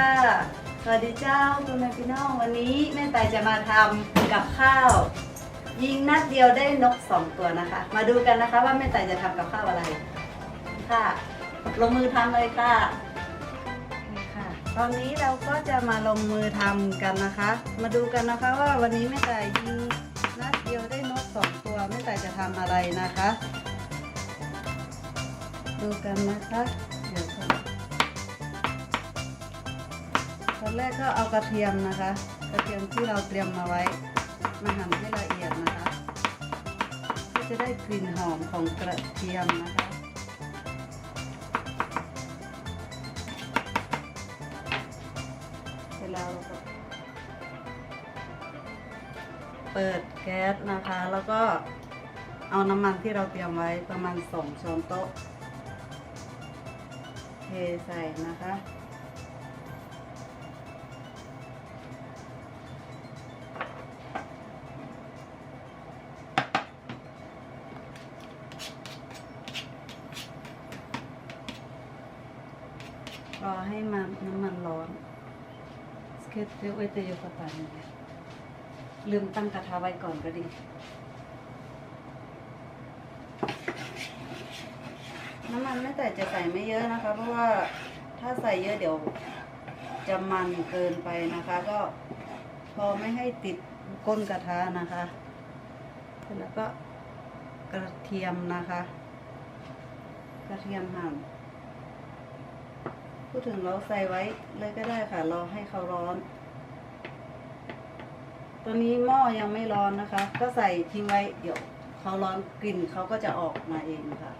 สดีค่ะ สวัสดีเจ้าคุณแม่พี่น้องวันนี้แม่ไตจะมาทำกับข้าว ยิงนัดเดียวได้นกสองตัวนะคะ มาดูกันนะคะว่าแม่ไตจะทำกับข้าวอะไร ค่ะ ลงมือทำเลยค่ะนี่ค่ะ ตอนนี้เราก็จะมาลงมือทำกันนะคะ มาดูกันนะคะว่าวันนี้แม่ไตยิงนัดเดียวได้นกสองตัวแม่ไตจะทำอะไรนะคะ ดูกันนะคะ ตอนแรกก็เอากระเทียมนะคะ กระเทียมที่เราเตรียมมาไว้มาหั่นให้ละเอียดนะคะก็จะได้กลิ่นหอมของกระเทียมนะคะเสร็จแล้วเราก็เปิดแก๊สนะคะ แล้วก็เอาน้ำมันที่เราเตรียมไว้ประมาณสองช้อนโต๊ะเทใส่นะคะ เก็ตเรียกไว้เตยกระปานเนี่ลืมตั้งกระทะไว้ก่อนก็ดี น้ำมันไม่แต่จะใส่ไม่เยอะนะคะ เพราะว่าถ้าใส่เยอะเดี๋ยวจะมันเกินไปนะคะ ก็พอไม่ให้ติดก้นกระทะนะคะแล้วก็กระเทียมนะคะ กระเทียมหั่นพูดถึงเราใส่ไว้เลยก็ได้ค่ะ รอให้เขาร้อน ตัวนี้หม้อยังไม่ร้อนนะคะ ก็ใส่ทิ้งไว้เดี๋ยวเขาร้อนกลิ่นเขาก็จะออกมาเองค่ะ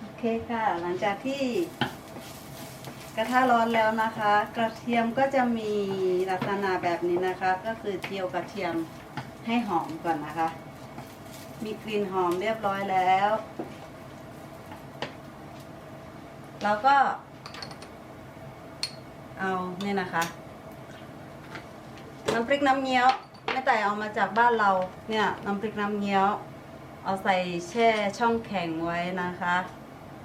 โอเคค่ะ หลังจากที่กระทะร้อนแล้วนะคะ กระเทียมก็จะมีลักษณะแบบนี้นะคะ ก็คือเจียวกระเทียมให้หอมก่อนนะคะ มีกลิ่นหอมเรียบร้อยแล้วเราก็ เอาเนี่ยนะคะ น้ำพริกน้ำเงี้ยวแม่แต่เอามาจากบ้านเราเนี่ยน้ำพริกน้ำเงี้ยว เอาใส่แช่ช่องแข็งไว้นะคะ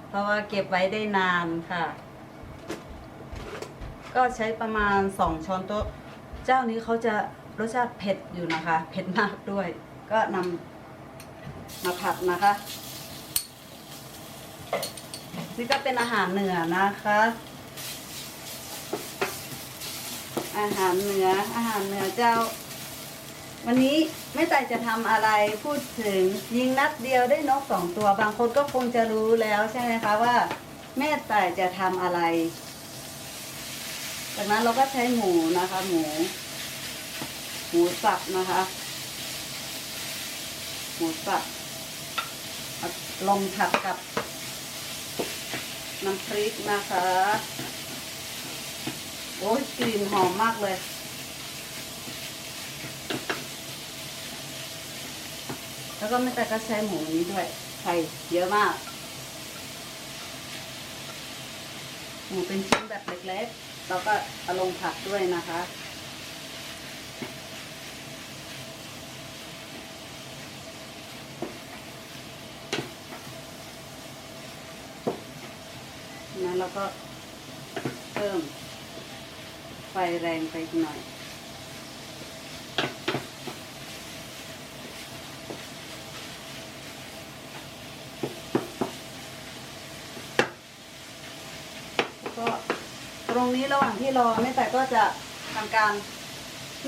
เพราะว่าเก็บไว้ได้นานค่ะ ก็ใช้ประมาณสองช้อนโต๊ะ เจ้านี้เขาจะรสชาติเผ็ดอยู่นะคะ เผ็ดมากด้วย ก็นำมาผัดนะคะ นี่ก็เป็นอาหารเหนือนะคะ อาหารเหนืออาหารเหนือเจ้า วันนี้แม่ไต่จะทำอะไรพูดถึงยิงนัดเดียวได้นกสองตัว บางคนก็คงจะรู้แล้วใช่ไหมคะว่า แม่ไต่จะทำอะไร จากนั้นเราก็ใช้หมูนะคะ หมู หมูสับนะคะ หมูสับเอาลงผัดกับน้ำพริกนะคะ โอ้ยกลิ่นหอมมากเลย แล้วก็ไม่แต่ก็ใช้หมูนี้ด้วยไข่เยอะมาก หมูเป็นชิ้นแบบเล็กๆแล้วก็เอาลงผัดด้วยนะคะนั้นเราก็เพิ่ม ไฟแรงไปหน่อย ก็ตรงนี้ระหว่างที่รอแม่แต่ก็จะทำการ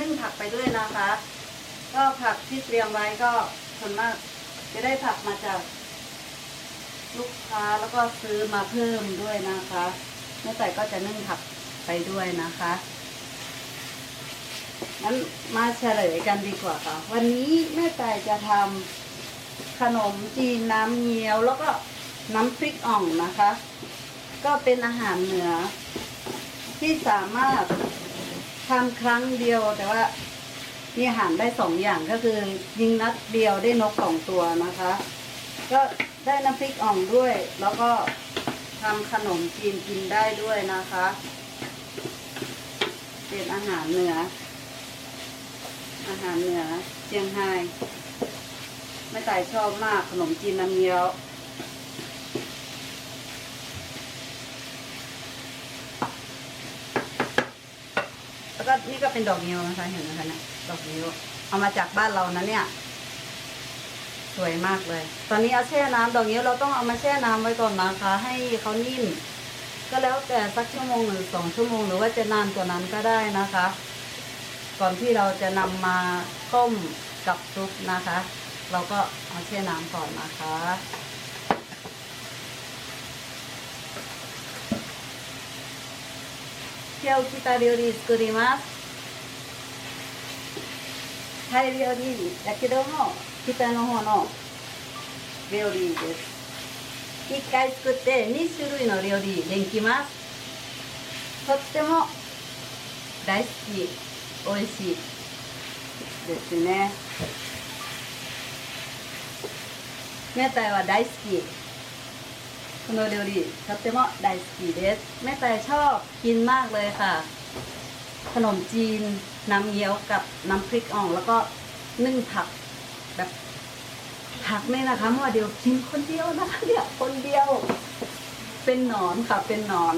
นึ่งผักไปด้วยนะคะ ก็ผักที่เตรียมไว้ก็ส่วนมากจะได้ผักมาจากลูกค้าแล้วก็ซื้อมาเพิ่มด้วยนะคะแม่แต่ก็จะนึ่งผักไปด้วยนะคะ งั้นมาเฉลยกันดีกว่าค่ะ วันนี้แม่แต่จะทำขนมจีนน้ำเงี้ยวแล้วก็น้ำพริกอ่องนะคะ ก็เป็นอาหารเหนือ ที่สามารถทำครั้งเดียวแต่ว่ามีอาหารได้สองอย่างก็คือ ยิงนัดเดียวได้นกสองตัวนะคะ ก็ได้น้ำพริกอ่องด้วย แล้วก็ทำขนมจีนกินได้ด้วยนะคะ เป็นอาหารเหนือ อาหารเหนือเชียงไฮ้แม่ตายชอบมากขนมจีนน้ำเงี้ยว แล้วก็นี่ก็เป็นดอกเงี้ยวนะคะเห็นนะคะเนี่ยดอกเงี้ยวเอามาจากบ้านเรานะเนี่ย สวยมากเลย ตอนนี้เอาแช่น้ำดอกเงี้ยวเราต้องเอามาแช่น้ำไว้ก่อนนะคะ ให้เขานิ่ม ก็แล้วแต่สักชั่วโมงหรือสองชั่วโมง หรือว่าจะนานกว่านั้นก็ได้นะคะ ก่อนที่เราจะนำมาต้มกับซุปนะคะ เราก็เอาแช่น้ำก่อนนะคะ 今日来た料理作りますタイ料理だけども北の方の料理です一回作って2種類の料理できますとっても大好き 美味しいですね明太は大好きこの料理とっても大好きですแม่แต่ชอบกินมากเลยค่ะ ขนมจีนน้ำเยี๊ยวกับน้ำพริกอ่อง แล้วก็นึ่งผักแบบผักนี่นะคะเมื่อเดียวกินคนเดียวนะคะเนี่ยคนเดียว เป็นหนอนค่ะ เป็นหนอน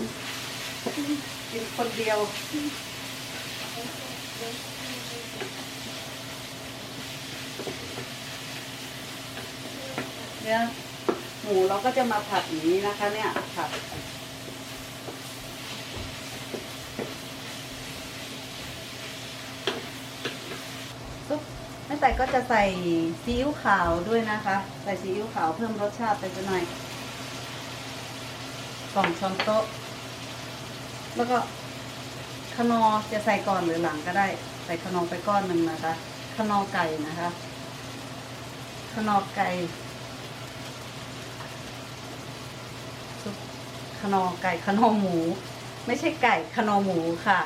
กินคนเดียว เนี่ยหมูเราก็จะมาผัดอย่างนี้นะคะ เนี่ยผัดซุปแม่แต่ก็จะใส่ซีอิ๊วขาวด้วยนะคะ ใส่ซีอิ๊วขาวเพิ่มรสชาติไปสักหน่อยสองช้อนโต๊ะ แล้วก็ ขนอจะใส่ก่อนหรือหลังก็ได้ ใส่ขนอไปก้อนหนึ่งนะคะ ขนอไก่นะคะ ขนอไก่ซุปขนอไก่ขนอหมู ไม่ใช่ไก่ขนอหมูค่ะ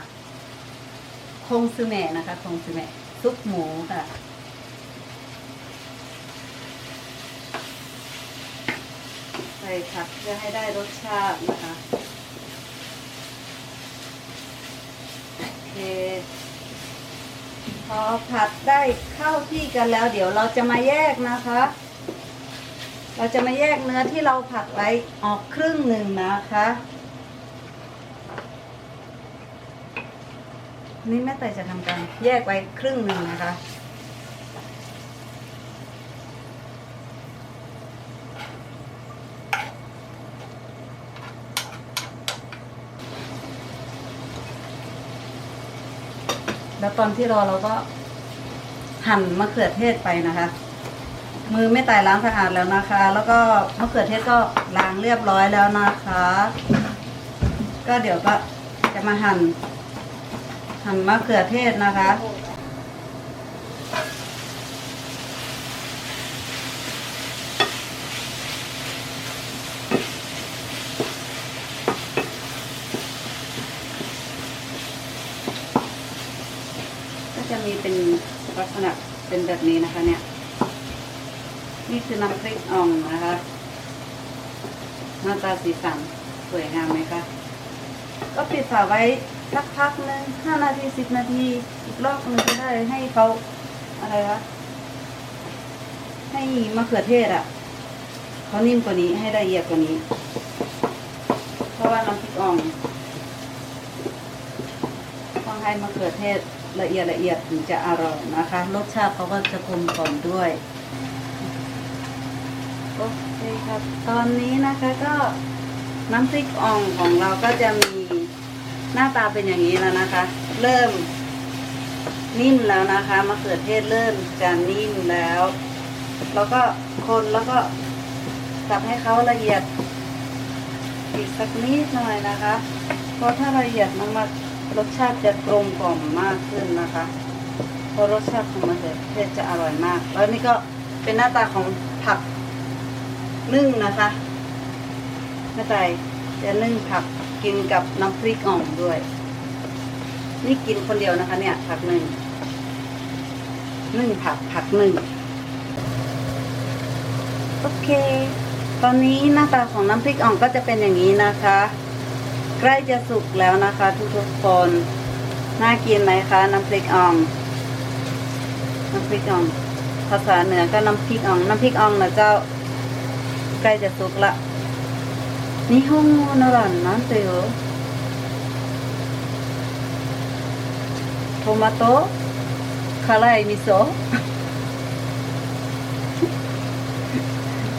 คงซูแมะนะคะคงซูแมะซุปหมูค่ะใส่ผักเพื่อให้ได้รสชาตินะคะโอเค พอผัดได้เข้าที่กันแล้ว เดี๋ยวเราจะมาแยกนะคะ เราจะมาแยกเนื้อที่เราผัดไว้ออกครึ่งหนึ่งนะคะ นี่แม่ไต่จะทำการแยกไว้ครึ่งหนึ่งนะคะ แล้วตอนที่รอเราก็หั่นมะเขือเทศไปนะคะ มือไม่ตายล้างสะอาดแล้วนะคะ แล้วก็มะเขือเทศก็ล้างเรียบร้อยแล้วนะคะ ก็เดี๋ยวก็จะมาหั่นหั่นมะเขือเทศนะคะ เป็นลักษณะเป็นแบบนี้นะคะ เนี่ย นี่คือน้ำพริกอ่องนะคะหน้าตาสีสันสวยงามไหมคะก็ปิดฝาไว้สักพักนึงห้านาทีสิบนาทีอีกรอบนึงก็ได้ให้เขาอะไรคะให้มะเขือเทศอะเขานิ่มกว่านี้ให้ละเอียดกว่านี้ เพราะว่าน้ำพริกอ่องต้องให้มะเขือเทศ ละเอียดละเอียดถึงจะอร่อยนะคะ รสชาติเขาก็จะกลมกล่อมด้วยโอเคครับ ตอนนี้นะคะก็น้ำพริกอ่องของเราก็จะมีหน้าตาเป็นอย่างนี้แล้วนะคะ เริ่มนิ่มแล้วนะคะมะเขือเทศเริ่มจะนิ่มแล้ว แล้วก็คนแล้วก็สับให้เขาละเอียดอีกสักนิดหน่อยนะคะ เพราะถ้าละเอียดมากๆ รสชาติจะกลมกล่อมมากขึ้นนะคะเพราะรสชาติของมะเขือเทศจะอร่อยมาก แล้วนี่ก็เป็นหน้าตาของผักนึ่งนะคะแม่ไตจะนึ่งผักกินกับน้ำพริกอ่องด้วย นี่กินคนเดียวนะคะ เนี่ย ผักหนึ่งนึ่งผักผักหนึ่งโอเค ตอนนี้หน้าตาของน้ำพริกอ่องก็จะเป็นอย่างนี้นะคะ ใกล้จะสุกแล้วนะคะ ทุกๆคนน่ากินไหมคะ น้ำพริกอ่อง น้ำพริกอ่อง ภาษาเหนือก็น้ำพริกอ่อง น้ำพริกอ่องนะเจ้า ใกล้จะสุกละ日本語ならなんてよ โทมาโตคาไรมิโซะ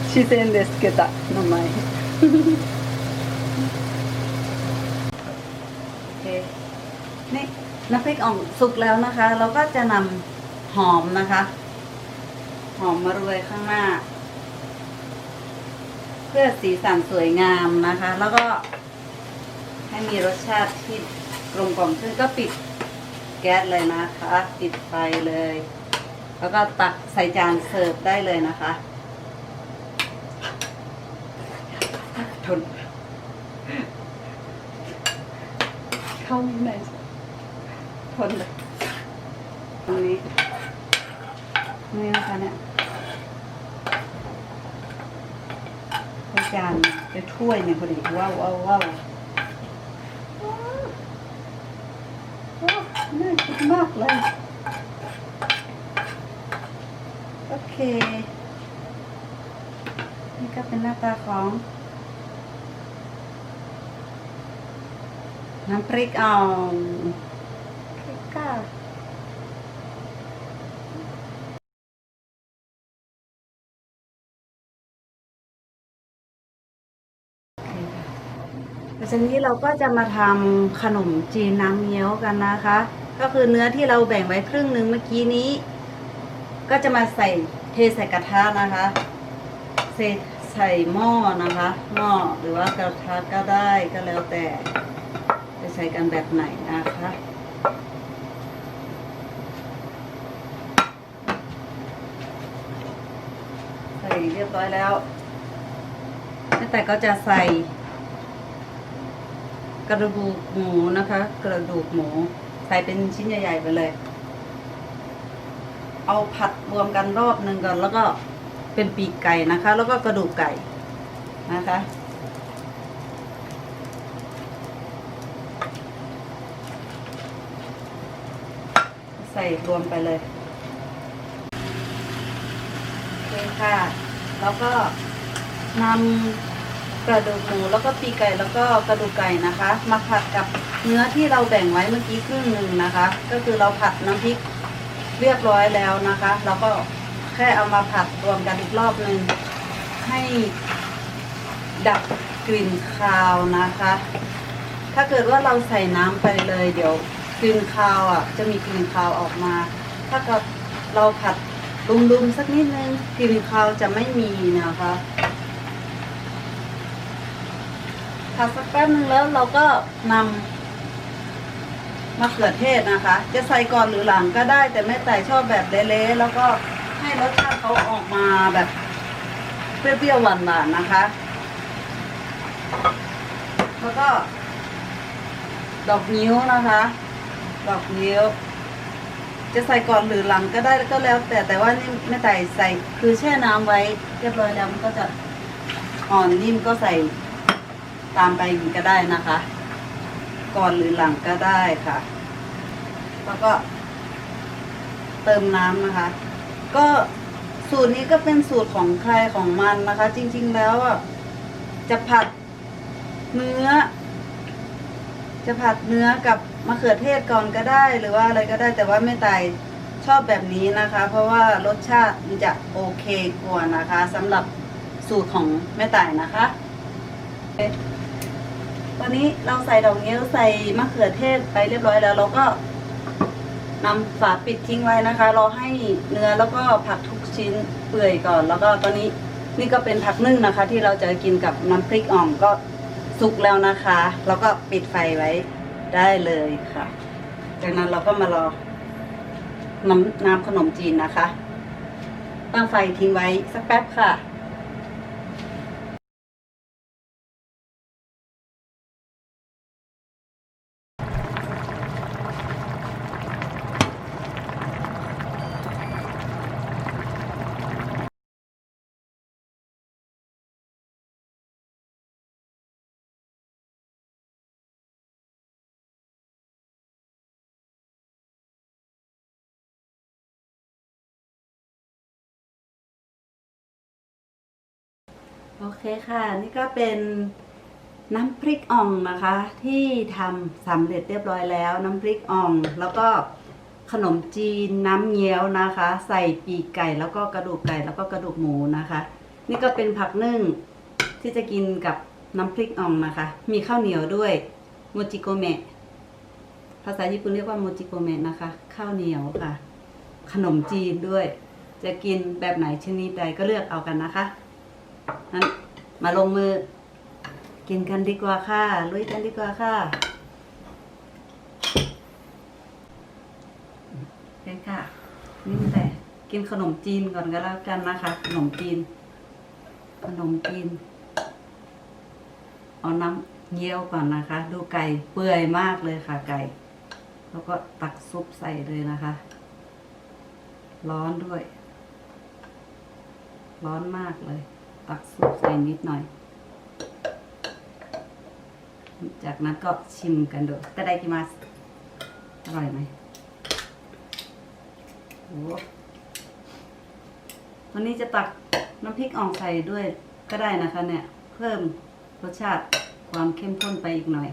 自然でつけた名前 เคนี่น้ำพริกอ่องสุกแล้วนะคะ เราก็จะนำหอมนะคะ หอมมาโรยข้างหน้า เพื่อสีสันสวยงามนะคะ แล้วก็ให้มีรสชาติที่กลมกล่อมขึ้นก็ปิดแก๊สเลยนะคะ ปิดไฟเลย แล้วก็ตักใส่จานเสิร์ฟได้เลยนะคะทน เข้าไม่ได้ทนเลยตรงนี้นี่นะคะเนี่ยใส่จานไปถ้วยเนี่ยพอดีว้าวว้าวว้าวว้าวน่ากินมากเลย โอเค นี่ก็เป็นหน้าตาของ น้ำพริกอ่องพริกก้าโอเคค่ะแต่ทีนี้เราก็จะมาทำขนมจีนน้ำเงี้ยวกันนะคะ ก็คือเนื้อที่เราแบ่งไว้ครึ่งหนึ่งเมื่อกี้นี้ ก็จะมาใส่เทใส่กระทะนะคะเทใส่หม้อนะคะ หม้อหรือว่ากระทะก็ได้ก็แล้วแต่จะ ใช้กันแบบไหนนะคะใส่เรียบร้อยแล้วแต่ก็จะใส่ กระดูกหมูนะคะ กระดูกหมู ใส่เป็นชิ้นใหญ่ๆไปเลย เอาผัดรวมกันรอบหนึ่งก่อนแล้วก็เป็นปีกไก่นะคะ แล้วก็กระดูกไก่นะคะ ส่รวมไปเลยโอเคค่ะ แล้วก็นำกระดูกหมูแล้วก็ปีไก่แล้วก็กระดูกไก่นะคะ มาผัดกับเนื้อที่เราแบ่งไว้เมื่อกี้ครึ่งหนึ่งนะคะ ก็คือเราผัดน้ำพริกเรียบร้อยแล้วนะคะ แล้วก็แค่เอามาผัดรวมกันอีกรอบหนึ่งให้ดับกลิ่นคาวนะคะ ถ้าเกิดว่าเราใส่น้ำไปเลยเดี๋ยว กลิ่นคาวอะ จะมีกลิ่นคาวออกมา ถ้าเกิดเราผัดลุมๆสักนิดนึงกลิ่นคาวจะไม่มีนะคะผัดสักแป๊บนึงแล้วเราก็นำมะเขือเทศนะคะ จะใส่ก่อนหรือหลังก็ได้ แต่แม่แต่ชอบแบบเละๆแล้วก็ให้รสชาติเขาออกมาแบบเปรี้ยวๆหวานๆนะคะ แล้วก็ ดอกนิ้วนะคะ ดอกนิ้ว จะใส่ก่อนหรือหลังก็ได้ก็แล้ว แต่แต่ว่านี่ไม่ใส่ใส่คือแช่น้ำไว้ เรียบร้อยแล้วมันก็จะอ่อนนิ่มก็ใส่ตามไปก็ได้นะคะ ก่อนหรือหลังก็ได้ค่ะ แล้วก็ เติมน้ำนะคะ ก็สูตรนี้ก็เป็นสูตรของใครของมันนะคะ จริง ๆ แล้วอะจะผัดเนื้อ จะผัดเนื้อกับมะเขือเทศก่อนก็ได้ หรือว่าอะไรก็ได้แต่ว่าแม่ตายชอบแบบนี้นะคะ เพราะว่ารสชาติมันจะโอเคกว่านะคะสำหรับสูตรของแม่ต่ายนะคะตอนนี้เราใส่ดอกเงี้ยวใส่มะเขือเทศไปเรียบร้อยแล้ว เราก็นำฝาปิดทิ้งไว้นะคะรอให้เนื้อแล้วก็ผักทุกชิ้นเปื่อยก่อน แล้วก็ตอนนี้นี่ก็เป็นผักนึ่งนะคะ ที่เราจะกินกับน้ำพริกอ่องก็ สุกแล้วนะคะแล้วก็ปิดไฟไว้ได้เลยค่ะ จากนั้นเราก็มารอน้ำน้ำขนมจีนนะคะ ตั้งไฟทิ้งไว้สักแป๊บค่ะ โอเคค่ะ นี่ก็เป็นน้ำพริกอ่องนะคะ ที่ทำสำเร็จเรียบร้อยแล้ว น้ำพริกอ่อง แล้วก็ขนมจีนน้ำเงี้ยวนะคะ ใส่ปีกไก่แล้วก็กระดูกไก่แล้วก็กระดูกหมูนะคะ นี่ก็เป็นผักนึ่งที่จะกินกับน้ำพริกอ่องนะคะ มีข้าวเหนียวด้วยโมจิโกเมะภาษาญี่ปุ่นเรียกว่าโมจิโกเมะนะคะ ข้าวเหนียวค่ะ ขนมจีนด้วย จะกินแบบไหนชนิดใดก็เลือกเอากันนะคะ นั้นมาลงมือ กินกันดีกว่าค่ะลุยกันดีกว่าค่ะโอเคค่ะ นี่แต่กินขนมจีนก่อนก็แล้วกันนะคะ ขนมจีน ขนมจีน เอาน้ำเยี่ยวก่อนนะคะ ดูไก่เปื่อยมากเลยค่ะ ไก่ แล้วก็ตักซุปใส่เลยนะคะ ร้อนด้วย ร้อนมากเลย ตักซุปใส่นิดหน่อย จากนั้นก็ชิมกันดูแต่ได้กิมาสอร่อยไหมโอ้วันนี้จะตักน้ำพริกอ่องใส่ด้วยก็ได้นะคะเนี่ย เพิ่มรสชาติความเข้มข้นไปอีกหน่อย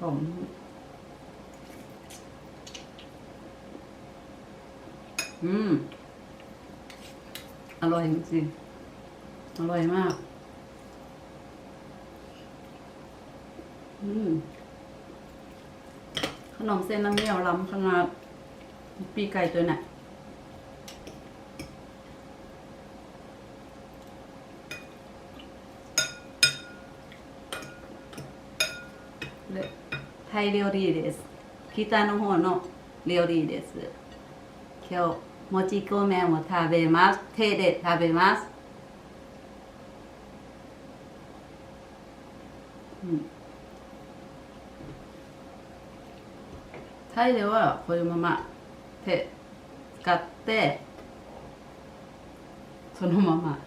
ผมอืม อร่อยจริงๆอร่อยมาก อืม ขนมเส้นน้ำเงี้ยวล้ำขนาดปีไก่ตัวน่ะでタイ料理です北の方の料理です今日 もち米を食べます。手で食べます。うん。タイではこういうまま手使ってそのまま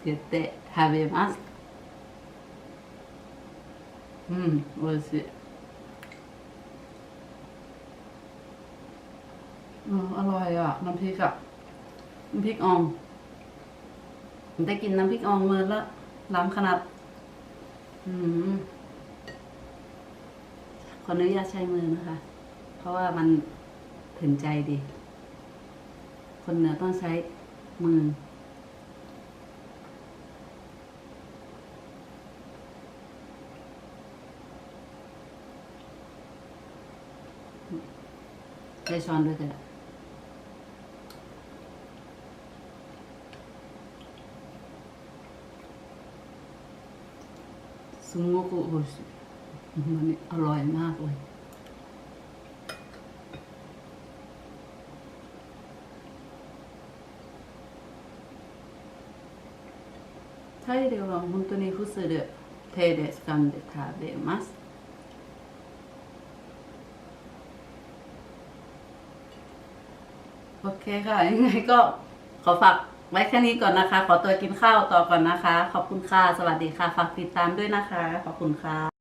つけて食べます。うん美味しい。 อืมอร่อยอะ น้ำพริกอะ น้ำพริกอ่องผมได้กินน้ำพริกอ่องมือแล้วล้ำขนาด อืมขออนุญาตใช้มือนะคะ เพราะว่ามันถึงใจดี คนเหนือต้องใช้มือ ใช้ช้อนด้วยกัน すんごく美味しい。ほんまにอร่อยมากเลย タイでは本当にフスで手で掴んで食べます。โอเคค่ะ ยังไงก็ขอฝาก ไว้แค่นี้ก่อนนะคะ ขอตัวกินข้าวต่อก่อนนะคะ ขอบคุณค่ะ สวัสดีค่ะ ฝากติดตามด้วยนะคะ ขอบคุณค่ะ